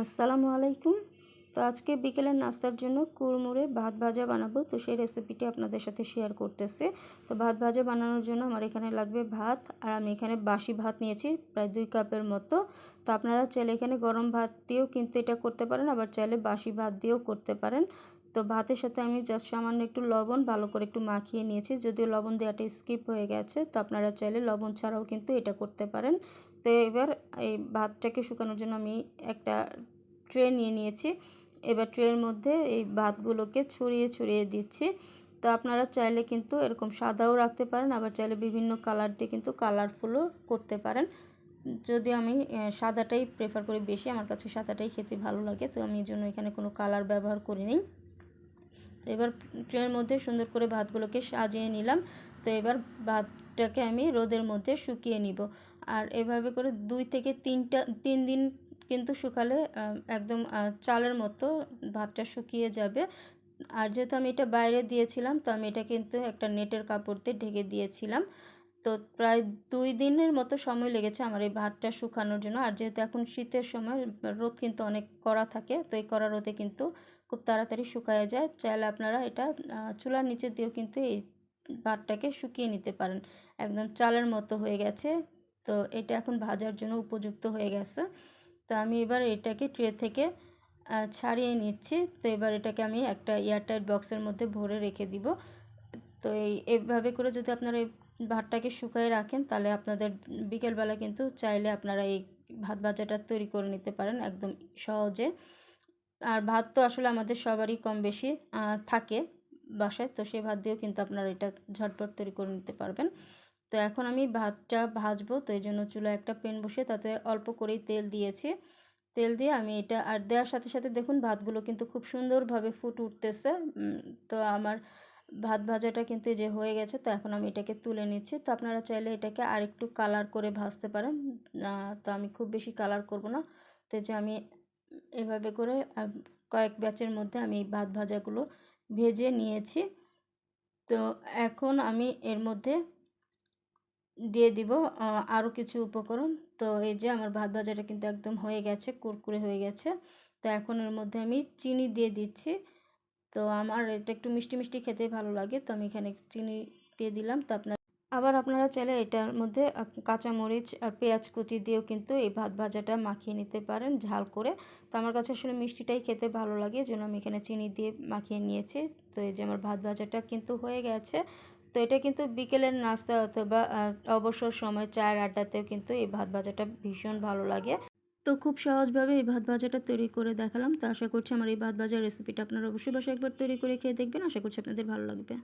আসসালামু আলাইকুম। তো আজকে বিকেলের নাস্তার জন্য কুড়মুড়ে ভাত ভাজা বানাবো। তো সেই রেসিপিটি আপনাদের সাথে শেয়ার করতেছে। তো ভাত ভাজা বানানোর জন্য আমার এখানে লাগবে ভাত। আর আমি এখানে বাসি ভাত নিয়েছি, প্রায় দুই কাপের মতো। তো আপনারা চাইলে এখানে গরম ভাত দিয়েও কিন্তু এটা করতে পারেন, আবার চাইলে বাসি ভাত দিয়েও করতে পারেন। তো ভাতের সাথে আমি জাস্ট সামান্য একটু লবণ, ভালো করে একটু মাখিয়ে নিয়েছি। যদিও লবণ দেওয়াটা স্কিপ হয়ে গেছে, তো আপনারা চাইলে লবণ ছাড়াও কিন্তু এটা করতে পারেন। তো এবার এই ভাতটাকে শুকানোর জন্য আমি একটা ট্রে নিয়ে নিয়েছি। এবার ট্রের মধ্যে এই ভাতগুলোকে ছড়িয়ে ছড়িয়ে দিচ্ছি। তো আপনারা চাইলে কিন্তু এরকম সাদাও রাখতে পারেন, আবার চাইলে বিভিন্ন কালার দিয়ে কিন্তু কালারফুলও করতে পারেন। যদি আমি সাদাটাই প্রেফার করি বেশি, আমার কাছে সাদাটাই খেতে ভালো লাগে, তো আমি এই জন্য এখানে কোনো কালার ব্যবহার করিনি। তো এবার ট্রেনের মধ্যে সুন্দর করে ভাতগুলোকে সাজিয়ে নিলাম। তো এবার ভাতটাকে আমি রোদের মধ্যে শুকিয়ে নিব। আর এভাবে করে দুই থেকে তিনটা, তিন দিন কিন্তু শুকালে একদম চালের মতো ভাতটা শুকিয়ে যাবে। আর যেহেতু আমি এটা বাইরে দিয়েছিলাম, তো আমি এটা কিন্তু একটা নেটের কাপড় দিয়ে ঢেকে দিয়েছিলাম। তো প্রায় দুই দিনের মতো সময় লেগেছে আমার এই ভাতটা শুকানোর জন্য। আর যেহেতু এখন শীতের সময়, রোদ কিন্তু অনেক কড়া থাকে, তো এই কড়া রোদে কিন্তু খুব তাড়াতাড়ি শুকায় যায়। চাইলে আপনারা এটা চুলার নিচে দিয়েও কিন্তু এই ভাতটাকে শুকিয়ে নিতে পারেন। একদম চালের মতো হয়ে গেছে। তো এটা এখন ভাজার জন্য উপযুক্ত হয়ে গেছে। তো আমি এবার এটাকে ট্রে থেকে ছাড়িয়ে নিচ্ছি। তো এবার এটাকে আমি একটা এয়ারটাইট বক্সের মধ্যে ভরে রেখে দিব। তো এই, এভাবে করে যদি আপনারা এই ভাতটাকে শুকায় রাখেন, তাহলে আপনাদের বিকেলবেলা কিন্তু চাইলে আপনারা এই ভাত ভাজাটা তৈরি করে নিতে পারেন একদম সহজে। আর ভাত তো আসলে আমাদের সবারই কম বেশি থাকে বাসায়, তো সেই ভাত দিয়েও কিন্তু আপনারা এটা ঝটপট তৈরি করে নিতে পারবেন। তো এখন আমি ভাতটা ভাজবো, তো এই জন্য চুলা একটা পেন বসে তাতে অল্প করেই তেল দিয়েছি। তেল দিয়ে আমি এটা, আর দেওয়ার সাথে সাথে দেখুন ভাতগুলো কিন্তু খুব সুন্দরভাবে ফুট উঠতেছে তো আমার ভাত ভাজাটা কিন্তু যে হয়ে গেছে, তো এখন আমি এটাকে তুলে নিচ্ছি। তো আপনারা চাইলে এটাকে আর একটু কালার করে ভাজতে পারেন তো আমি খুব বেশি কালার করব না। তো যে আমি এভাবে করে কয়েক ব্যাচের মধ্যে আমি ভাত ভাজাগুলো ভেজে নিয়েছি। তো এখন আমি এর মধ্যে দিয়ে দিব আরও কিছু উপকরণ। তো এই যে আমার ভাত ভাজাটা কিন্তু একদম হয়ে গেছে, কুরকুরে হয়ে গেছে। তো এখন এর মধ্যে আমি চিনি দিয়ে দিচ্ছি। তো আমার এটা একটু মিষ্টি মিষ্টি খেতে ভালো লাগে, তো আমি এখানে চিনি দিয়ে দিলাম। তো আপনার আবার আপনারা চাইলে এটার মধ্যে কাঁচামরিচ আর পেঁয়াজ কুচি দিয়েও কিন্তু এই ভাত ভাজাটা মাখিয়ে নিতে পারেন ঝাল করে। তো আমার কাছে আসলে মিষ্টিটাই খেতে ভালো লাগে জন্য আমি এখানে চিনি দিয়ে মাখিয়ে নিয়েছি। তো এই যে আমার ভাত ভাজাটা কিন্তু হয়ে গেছে। তো এটা কিন্তু বিকেলের নাস্তা অথবা অবসর সময় চায়ের আড্ডাতেও কিন্তু এই ভাত ভাজাটা ভীষণ ভালো লাগে। তো খুব সহজভাবে এই ভাত ভাজাটা তৈরি করে দেখালাম। তো আশা করছি আমার এই ভাত ভাজার রেসিপিটা আপনারা অবশ্যই বাসায় একবার তৈরি করে খেয়ে দেখবেন। আশা করছি আপনাদের ভালো লাগবে।